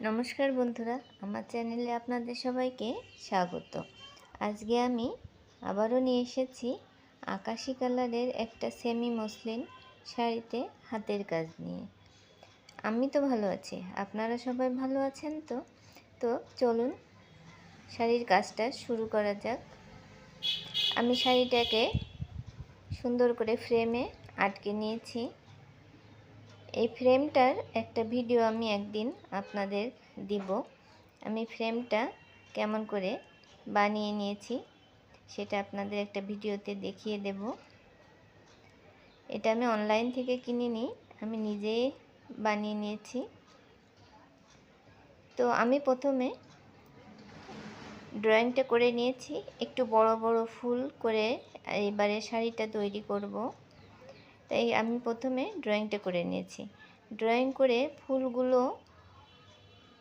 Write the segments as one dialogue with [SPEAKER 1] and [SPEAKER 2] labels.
[SPEAKER 1] নমস্কার বন্ধুরা, আমার চ্যানেলে আপনাদের সবাইকে স্বাগত। আজকে আমি আবারও নিয়ে এসেছি আকাশি কালারের একটা সেমি মসলিন শাড়িতে হাতের কাজ নিয়ে। আমি তো ভালো আছি, আপনারা সবাই ভালো আছেন তো? তো চলুন শাড়ির কাজটা শুরু করা যাক। আমি শাড়িটাকে সুন্দর করে ফ্রেমে আটকে নিয়েছি। এই ফ্রেমটার একটা ভিডিও আমি একদিন আপনাদের দিব। আমি ফ্রেমটা কেমন করে বানিয়ে নিয়েছি সেটা আপনাদের একটা ভিডিওতে দেখিয়ে দেব। এটা আমি অনলাইন থেকে কিনে নিই আমি নিজে বানিয়ে নিয়েছি। তো আমি প্রথমে ড্রয়িংটা করে নিয়েছি, একটু বড় বড় ফুল করে এবারে শাড়িটা তৈরি করব। তাই আমি প্রথমে ড্রয়িংটা করে নিয়েছি। ড্রয়িং করে ফুলগুলো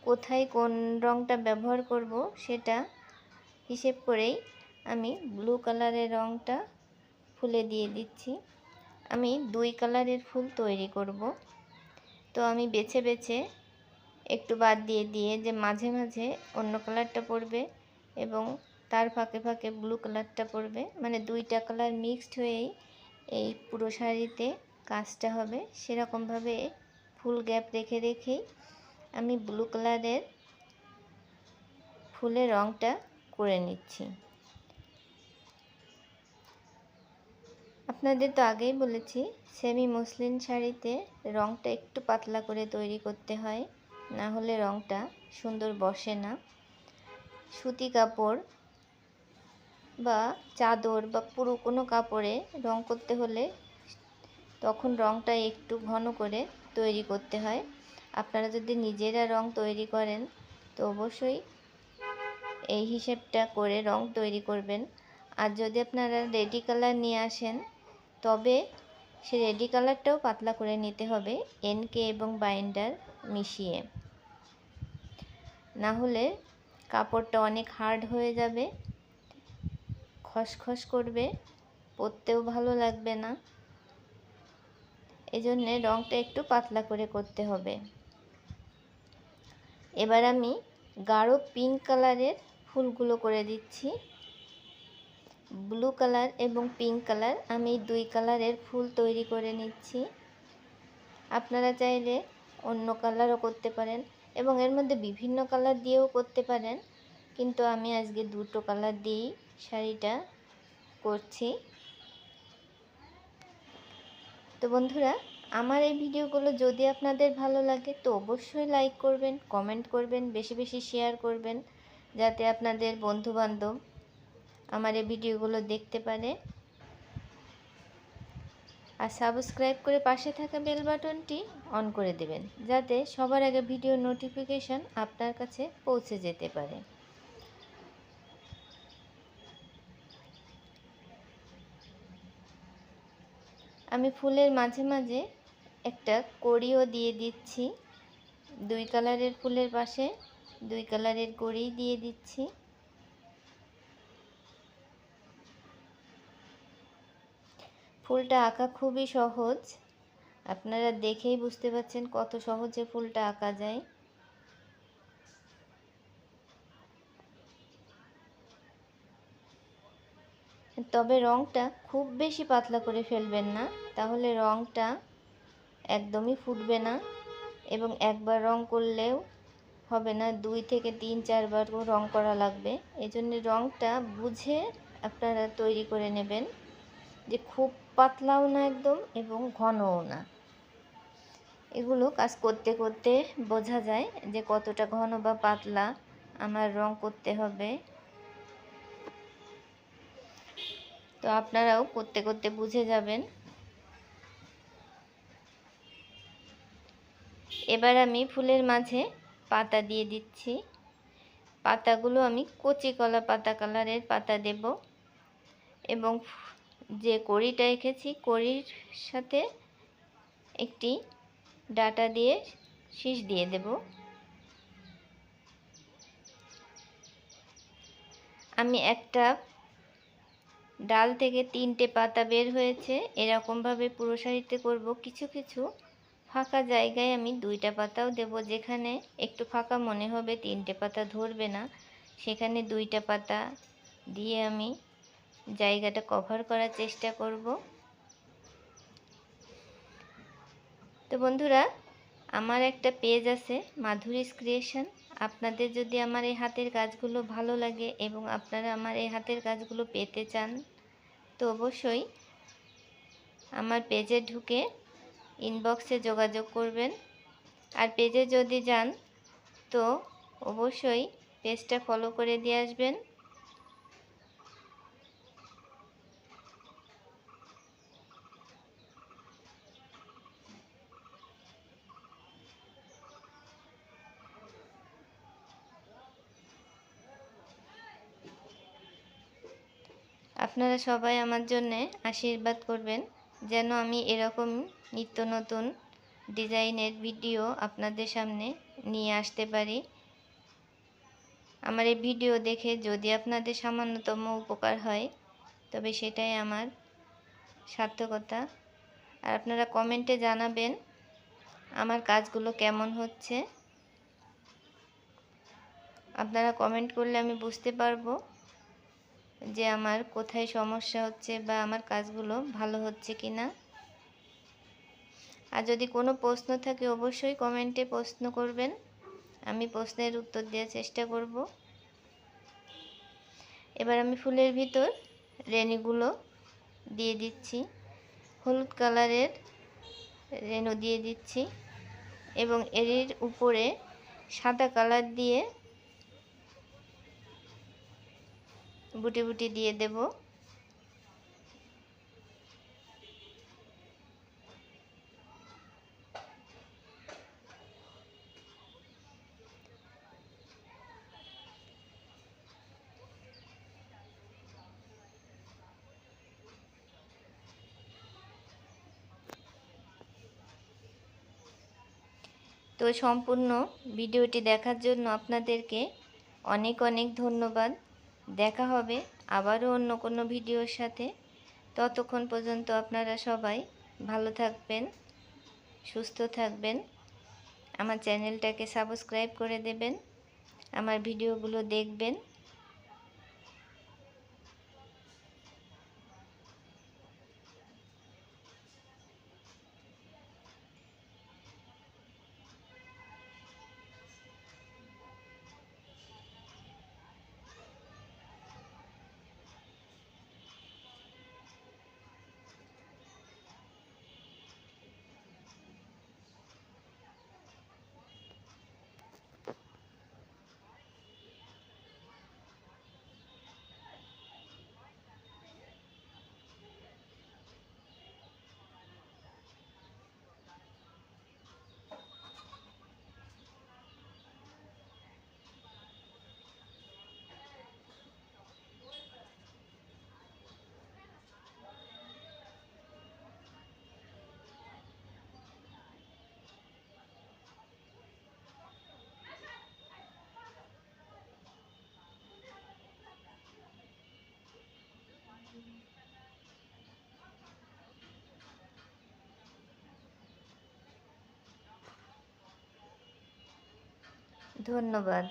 [SPEAKER 1] কোথায় কোন রঙটা ব্যবহার করব সেটা হিসেব করেই আমি ব্লু কালারের রঙটা ফুলে দিয়ে দিচ্ছি। আমি দুই কালারের ফুল তৈরি করব। তো আমি বেছে বেছে একটু বাদ দিয়ে দিয়ে যে মাঝে মাঝে অন্য কালারটা পড়বে এবং তার ফাঁকে ফাঁকে ব্লু কালারটা পড়বে। মানে দুইটা কালার মিক্সড হয়েই এই পুরো শাড়িতে কাজটা হবে। সেরকমভাবে ফুল গ্যাপ রেখে রেখেই আমি ব্লু কালারের ফুলের রঙটা করে নিচ্ছি। আপনাদের তো আগেই বলেছি সেমি মসলিন শাড়িতে রঙটা একটু পাতলা করে তৈরি করতে হয়, না হলে রঙটা সুন্দর বসে না। সুতি কাপড় বা চাদর বা পুরো কোনো কাপড়ে রং করতে হলে তখন রংটা একটু ঘন করে তৈরি করতে হয়। আপনারা যদি নিজেরা রং তৈরি করেন, তো অবশ্যই এই হিসেবটা করে রং তৈরি করবেন। আর যদি আপনারা রেডি কালার নিয়ে আসেন, তবে সে রেডি কালারটাও পাতলা করে নিতে হবে এনকে এবং বাইন্ডার মিশিয়ে। না হলে কাপড়টা অনেক হার্ড হয়ে যাবে। খসখস করবে, পরতেও ভালো লাগবে না। এজন্যে রঙটা একটু পাতলা করে করতে হবে। এবার আমি গাঢ় পিঙ্ক কালারের ফুলগুলো করে দিচ্ছি। ব্লু কালার এবং পিঙ্ক কালার আমি দুই কালারের ফুল তৈরি করে নিচ্ছি। আপনারা চাইলে অন্য কালারও করতে পারেন এবং এর মধ্যে বিভিন্ন কালার দিয়েও করতে পারেন। কিন্তু আমি আজকে দুটো কালার দিয়েই শাড়িটা করছি। তো বন্ধুরা, আমার এই ভিডিওগুলো যদি আপনাদের ভালো লাগে তো অবশ্যই লাইক করবেন কমেন্ট করবেন, বেশি বেশি শেয়ার করবেন, যাতে আপনাদের বন্ধুবান্ধব আমার এই ভিডিওগুলো দেখতে পারে। আর সাবস্ক্রাইব করে পাশে থাকা বেল বাটনটি অন করে দেবেন, যাতে সবার আগে ভিডিও নোটিফিকেশান আপনার কাছে পৌঁছে যেতে পারে। আমি ফুলের মাঝে মাঝে একটা কড়িও দিয়ে দিচ্ছি। দুই কালারের ফুলের পাশে দুই কালারের কড়ি দিয়ে দিচ্ছি। ফুলটা আঁকা খুবই সহজ। আপনারা দেখেই বুঝতে পারছেন কত সহজে ফুলটা আঁকা যায়। তবে রঙটা খুব বেশি পাতলা করে ফেলবেন না। তাহলে রঙটা একদমই ফুটবে না এবং একবার রং করলেও হবে না, দুই থেকে তিন, চারবার রং করা লাগবে। এই জন্য রঙটা বুঝে আপনারা তৈরি করে নেবেন যে খুব পাতলাও না একদম এবং ঘনও না। এগুলো কাজ করতে করতে বোঝা যায় যে কতটা ঘন বা পাতলা আমার রং করতে হবে। তো আপনারাও করতে করতে বুঝে যাবেন। এবার আমি ফুলের মাঝে পাতা দিয়ে দিচ্ছি। পাতাগুলো আমি কচি কলা পাতা কালারের পাতা দেব এবং যে কড়িটা এঁকেছি কড়ির সাথে একটি ডাটা দিয়ে শীষ দিয়ে দেব। আমি একটা ডাল থেকে তিনটে পাতা বের হয়েছে। এরকমভাবে পুরো শাড়িতে করব কিছু কিছু। ফাঁকা জায়গায় আমি দুইটা পাতাও দেব, যেখানে একটু ফাঁকা মনে হবে, তিনটে পাতা ধরবে না। সেখানে দুইটা পাতা দিয়ে আমি জায়গাটা কভার করার চেষ্টা করব। তো বন্ধুরা, আমার একটা পেজ আছে, মাধুরীস ক্রিয়েশন আপনাদের যদি আমার এই হাতের কাজগুলো ভালো লাগে এবং আপনারা আমার এই হাতের কাজগুলো পেতে চান, তো অবশ্যই আমার পেজে ঢুকে ইনবক্সে যোগাযোগ করবেন। আর পেজে যদি যান, তো অবশ্যই পেজটা ফলো করে দিয়ে আসবেন। আপনারা সবাই আমার জন্যে আশীর্বাদ করবেন যেন আমি এরকম নিত্য নতুন ডিজাইনের ভিডিও আপনাদের সামনে নিয়ে আসতে পারি। আমার এই ভিডিও দেখে যদি আপনাদের সামান্যতম উপকার হয়, তবে সেটাই আমার সার্থকতা। আর আপনারা কমেন্টে জানাবেন আমার কাজগুলো কেমন হচ্ছে। আপনারা কমেন্ট করলে আমি বুঝতে পারব। যে আমার কোথায় সমস্যা হচ্ছে বা আমার কাজগুলো ভালো হচ্ছে কি না আর যদি কোনো প্রশ্ন থাকে, অবশ্যই কমেন্টে প্রশ্ন করবেন। আমি প্রশ্নের উত্তর দেওয়ার চেষ্টা করব। এবার আমি ফুলের ভিতর রেণুগুলো দিয়ে দিচ্ছি। হলুদ কালারের রেণু দিয়ে দিচ্ছি এবং এর উপরে সাদা কালার দিয়ে বুটি বুটি দিয়ে দেব। তো সম্পূর্ণ ভিডিওটি দেখার জন্য আপনাদেরকে অনেক অনেক ধন্যবাদ। দেখা হবে আবারও অন্য কোনো ভিডিওর সাথে। ততক্ষণ পর্যন্ত আপনারা সবাই ভালো থাকবেন, সুস্থ থাকবেন। আমার চ্যানেলটাকে সাবস্ক্রাইব করে দেবেন, আমার ভিডিওগুলো দেখবেন। ধন্যবাদ।